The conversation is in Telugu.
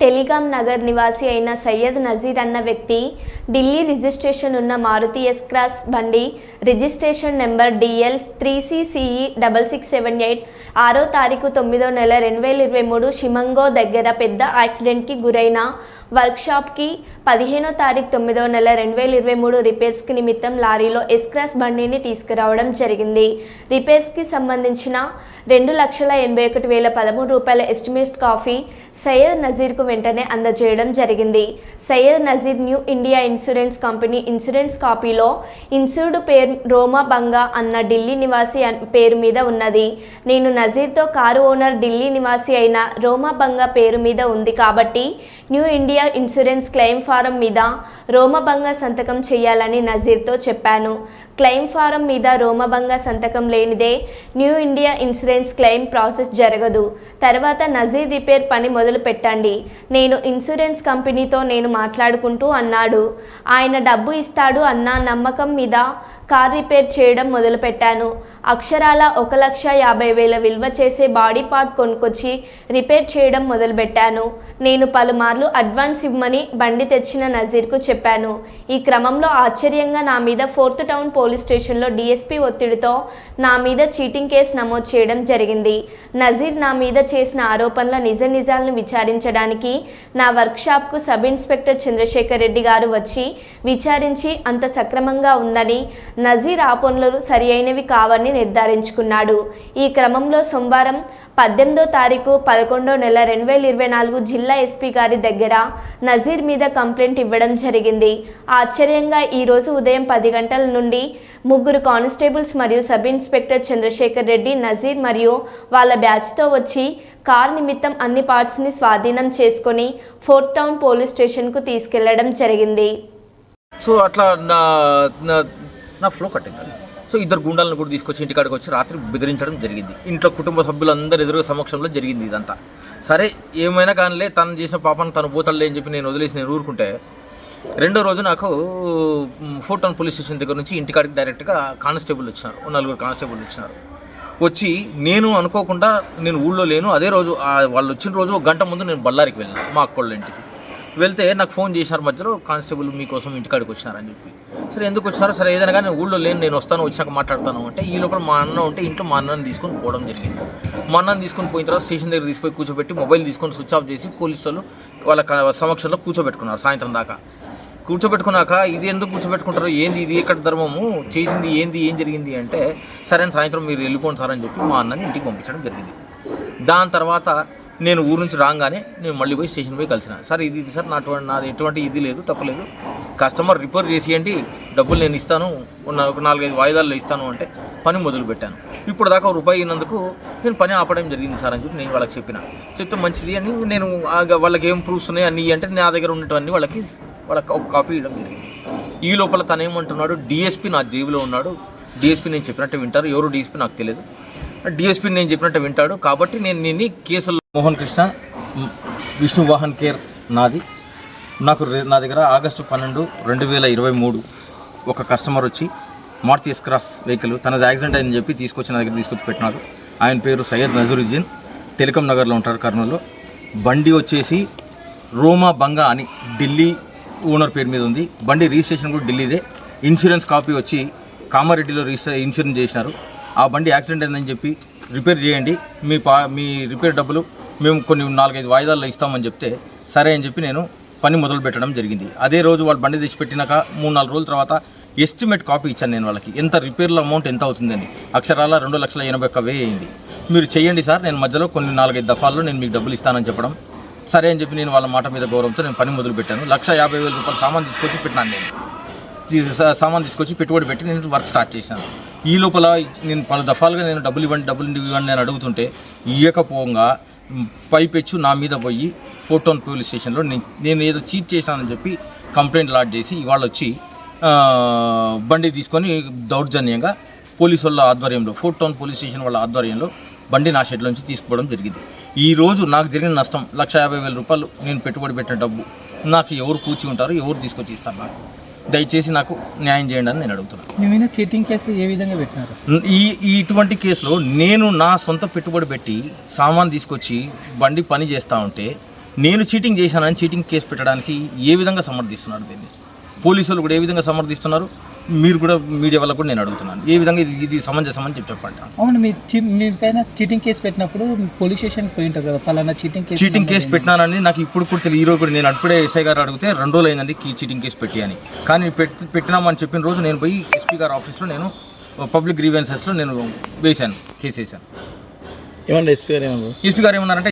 టెలికాం నగర్ నివాసి అయిన సయ్యద్ నజీర్ అన్న వ్యక్తి ఢిల్లీ రిజిస్ట్రేషన్ ఉన్న మారుతి ఎస్ క్రాస్ బండి registration number DL three CCE double six seven eight ఆరో తారీఖు తొమ్మిదో నెల రెండు వేల ఇరవై మూడు షిమంగో దగ్గర పెద్ద యాక్సిడెంట్కి గురైన వర్క్షాప్కి పదిహేనో తారీఖు తొమ్మిదో నెల రెండు వేల ఇరవై మూడు రిపేర్స్కి నిమిత్తం లారీలో ఎస్ క్రాస్ బండిని తీసుకురావడం జరిగింది. రిపేర్స్కి సంబంధించిన రెండు లక్షల ఎనభై ఒకటి వేల పదమూడు రూపాయల ఎస్టిమేట్ కాఫీ సయ్యద్ నజీర్కు వెంటనే అందజేయడం జరిగింది. Syed Nazir new India insurance company insurance కాపీలో insured పేరు రోమా బంగా అన్న ఢిల్లీ నివాసి పేరు మీద ఉన్నది. నేను నజీర్తో కారు ఓనర్ ఢిల్లీ నివాసి అయిన రోమా బంగా పేరు మీద ఉంది కాబట్టి new India insurance claim form మీద రోమభంగ సంతకం చేయాలని నజీర్తో చెప్పాను. క్లెయిమ్ ఫారం మీద రోమభంగ సంతకం లేనిదే new India insurance claim process జరగదు. తర్వాత నజీర్ రిపేర్ పని మొదలు పెట్టండి. నేను ఇన్సూరెన్స్ కంపెనీతో నేను మాట్లాడుకుంటూ అన్నాడు. ఆయన డబ్బు ఇస్తాడు అన్న నమ్మకం మీద కార్ రిపేర్ చేయడం మొదలుపెట్టాను. అక్షరాల ఒక లక్ష యాభై వేల విలువ చేసే బాడీ పార్ట్ కొనుక్కొచ్చి రిపేర్ చేయడం మొదలుపెట్టాను. నేను పలుమార్లు అడ్వాన్స్ ఇవ్వమని బండి తెచ్చిన నజీర్కు చెప్పాను. ఈ క్రమంలో ఆశ్చర్యంగా నా మీద ఫోర్త్ టౌన్ పోలీస్ స్టేషన్లో డీఎస్పీ ఒత్తిడితో నా మీద చీటింగ్ కేసు నమోదు చేయడం జరిగింది. నజీర్ నా మీద చేసిన ఆరోపణల నిజ నిజాలను విచారించడానికి నా వర్క్షాప్కు సబ్ ఇన్స్పెక్టర్ చంద్రశేఖర్ రెడ్డి గారు వచ్చి విచారించి అంత సక్రమంగా ఉందని నజీర్ ఆపణలు సరి అయినవి కావని నిర్ధారించుకున్నాడు. ఈ క్రమంలో సోమవారం పద్దెనిమిదో తారీఖు పదకొండో నెల రెండు వేల ఇరవై నాలుగు జిల్లా ఎస్పీ గారి దగ్గర నజీర్ మీద కంప్లైంట్ ఇవ్వడం జరిగింది. ఆశ్చర్యంగా ఈరోజు ఉదయం పది గంటల నుండి ముగ్గురు కానిస్టేబుల్స్ మరియు సబ్ ఇన్స్పెక్టర్ చంద్రశేఖర్ రెడ్డి నజీర్ మరియు వాళ్ళ బ్యాచ్తో వచ్చి కార్ నిమిత్తం అన్ని పార్ట్స్ని స్వాధీనం చేసుకొని ఫోర్ట్ టౌన్ పోలీస్ స్టేషన్కు తీసుకెళ్ళడం జరిగింది. సో అట్లా నా ఫ్లో కట్టింది సో ఇద్దరు గుండాలను కూడా తీసుకొచ్చి ఇంటికాడికి వచ్చి రాత్రి బెదిరించడం జరిగింది. ఇంట్లో కుటుంబ సభ్యులందరూ ఎదురు సమక్షంలో జరిగింది ఇదంతా. సరే ఏమైనా కానిలే తను చేసిన పాపను తను పోతాడులే అని చెప్పి నేను వదిలేసి నేను ఊరుకుంటే రెండో రోజు నాకు ఫోర్ట్ పోలీస్ స్టేషన్ దగ్గర నుంచి ఇంటికాడికి డైరెక్ట్గా కానిస్టేబుల్ వచ్చినారు. నలుగురు కానిస్టేబుల్ వచ్చినారు. వచ్చి నేను అనుకోకుండా నేను ఊళ్ళో లేను. అదే రోజు వాళ్ళు వచ్చిన రోజు ఒక గంట ముందు నేను బళ్ళారికి వెళ్ళాను మా అక్కోళ్ళ ఇంటికి. వెళ్తే నాకు ఫోన్ చేశారు మధ్యలో కానిస్టేబుల్ మీకోసం ఇంటికాడికి వచ్చినారని చెప్పి. సరే ఎందుకు వచ్చారో? సరే ఏదైనా కానీ ఊళ్ళో లేని నేను వస్తాను వచ్చినాక మాట్లాడతాను అంటే ఈ లోపల మా అన్న ఉంటే ఇంట్లో మా అన్నని తీసుకొని పోవడం జరిగింది. మా అన్నని తీసుకొని పోయిన తర్వాత స్టేషన్ దగ్గర తీసుకుపోయి కూర్చోబెట్టి మొబైల్ తీసుకొని స్విచ్ ఆఫ్ చేసి పోలీసు వాళ్ళు వాళ్ళ సమక్షంలో కూర్చోబెట్టుకున్నారు సాయంత్రం దాకా. కూర్చోబెట్టుకున్నాక ఇది ఎందుకు కూర్చోబెట్టుకుంటారు? ఏంది ఇది? ఎక్కడ ధర్మము? చేసింది ఏంది? ఏం జరిగింది? అంటే సరే సాయంత్రం మీరు వెళ్ళిపోండి సార్ అని చెప్పి మా అన్నని ఇంటికి పంపించడం జరిగింది. దాని తర్వాత నేను ఊరు నుంచి రాగానే నేను మళ్ళీ పోయి స్టేషన్ పోయి కలిసిన. సార్ ఇది ఇది సార్ నా నాది ఎటువంటి ఇది లేదు తప్పలేదు. కస్టమర్ రిపేర్ చేసేయండి డబ్బులు నేను ఇస్తాను ఒక నాలుగైదు వాయిదాల్లో ఇస్తాను అంటే పని మొదలు పెట్టాను ఇప్పుడు దాకా రూపాయి అయినందుకు నేను పని ఆపడం జరిగింది సార్ అని చెప్పి నేను వాళ్ళకి చెప్పిన. చెప్తే మంచిది అని నేను వాళ్ళకి ఏం ప్రూఫ్స్ ఉన్నాయి అన్నీ అంటే నా దగ్గర ఉన్నటువన్నీ వాళ్ళకి వాళ్ళకి ఒక కాపీ ఇవ్వడం జరిగింది. ఈ లోపల తను ఏమంటున్నాడు డిఎస్పీ నా జేబులో ఉన్నాడు. డిఎస్పీ నేను చెప్పినట్టు వింటారు ఎవరు డిఎస్పీ నాకు తెలియదు. డిఎస్పీ నేను చెప్పినట్టు వింటాడు కాబట్టి నేను నేను కేసులు మోహన్ కృష్ణ విష్ణు వాహన్ కేర్ నాది. నాకు రే- నా దగ్గర ఆగస్టు పన్నెండు రెండు వేల ఇరవై మూడు ఒక కస్టమర్ వచ్చి మారుతి ఎస్ క్రాస్ వెహికల్ తనది యాక్సిడెంట్ అని చెప్పి తీసుకొచ్చి నా దగ్గర తీసుకొచ్చి పెట్టినాడు ఆయన పేరు సయ్యద్ నజరుద్దీన్. టెలికాం నగర్లో ఉంటారు కర్నూలులో. బండి వచ్చేసి రోమా బంగా అని ఢిల్లీ ఓనర్ పేరు మీద ఉంది. బండి రిజిస్ట్రేషన్ కూడా ఢిల్లీదే. ఇన్సూరెన్స్ కాపీ వచ్చి కామారెడ్డిలో రిజిస్టర్ ఇన్సూరెన్స్ చేసినారు. ఆ బండి యాక్సిడెంట్ అయిందని చెప్పి రిపేర్ చేయండి. మీ పా మీ రిపేర్ డబ్బులు మేము కొన్ని నాలుగైదు వాయిదాల్లో ఇస్తామని చెప్తే సరే అని చెప్పి నేను పని మొదలు పెట్టడం జరిగింది. అదే రోజు వాళ్ళు బండి తెచ్చిపెట్టినాక మూడు నాలుగు రోజుల తర్వాత ఎస్టిమేట్ కాపీ ఇచ్చాను నేను వాళ్ళకి. ఎంత రిపేర్ల అమౌంట్ ఎంత అవుతుందని. అక్షరాల రెండు లక్షల ఎనభై ఒక్క వెయ్యి అయింది. మీరు చేయండి సార్ నేను మధ్యలో కొన్ని నాలుగైదు దఫాల్లో నేను మీకు డబ్బులు ఇస్తానని చెప్పడం. సరే అని చెప్పి నేను వాళ్ళ మాట మీద గౌరవంతో నేను పని మొదలు పెట్టాను. లక్ష యాభై వేల రూపాయలు సామాన్ తీసుకొచ్చి పెట్టినాను నేను. సామాన్ తీసుకొచ్చి పెట్టుబడి పెట్టి నేను వర్క్ స్టార్ట్ చేశాను. ఈ లోపల నేను పలు దఫాలుగా నేను డబ్బులు ఇవ్వండి డబ్బులు ఇవ్వండి నేను అడుగుతుంటే ఇవ్వకపోగా పైపెచ్చు నా మీద పోయి ఫోర్ టౌన్ పోలీస్ స్టేషన్లో నేను నేను ఏదో చీట్ చేశానని చెప్పి కంప్లైంట్ లాడ్ చేసి ఇవాళ వచ్చి బండి తీసుకొని దౌర్జన్యంగా పోలీసు వాళ్ళ ఆధ్వర్యంలో ఫోర్ టౌన్ పోలీస్ స్టేషన్ వాళ్ళ ఆధ్వర్యంలో బండి నా షెడ్ నుంచి తీసుకోవడం జరిగింది. ఈ రోజు నాకు జరిగిన నష్టం లక్ష యాభై వేల రూపాయలు నేను పెట్టుబడి పెట్టిన డబ్బు నాకు ఎవరు పూచి ఉంటారు ఎవరు తీసుకొచ్చి ఇస్తారు నాకు? దయచేసి నాకు న్యాయం చేయండి అని నేను అడుగుతున్నాను. చీటింగ్ కేసు ఏ విధంగా పెట్టినారు? ఈ ఇటువంటి కేసులో నేను నా సొంత పెట్టుబడి పెట్టి సామాన్ తీసుకొచ్చి బండి పని చేస్తూ ఉంటే నేను చీటింగ్ చేశానని చీటింగ్ కేసు పెట్టడానికి ఏ విధంగా సమర్థిస్తున్నారు దీన్ని? పోలీసులు కూడా ఏ విధంగా సమర్థిస్తున్నారు? మీరు కూడా మీడియా వల్ల కూడా నేను అడుగుతున్నాను. ఏ విధంగా ఇది ఇది సమంజసం అని చెప్పి చెప్పండి. అవును మీ చి- మీ పైన చీటింగ్ కేసు పెట్టినప్పుడు పోలీస్ స్టేషన్కి పోయి ఉంటారు కదా పలానా చీటింగ్ కేసు చీటింగ్ కేసు పెట్టినానని నాకు ఇప్పుడు కూడా తెలియదు. ఈరోజు కూడా నేను అప్పుడే ఎస్ఐ గారు అడిగితే రెండు రోజులు అయిందండి కీ చీటింగ్ కేసు పెట్టి అని. కానీ పెట్టి పెట్టినామని చెప్పిన రోజు నేను పోయి ఎస్పీ గారి ఆఫీస్లో నేను పబ్లిక్ గ్రీవెన్సెస్లో నేను వేశాను కేసు వేశాను. ఏమన్నా ఎస్పీ గారు ఏమన్నారు? ఎస్పీ గారు ఏమన్నారంటే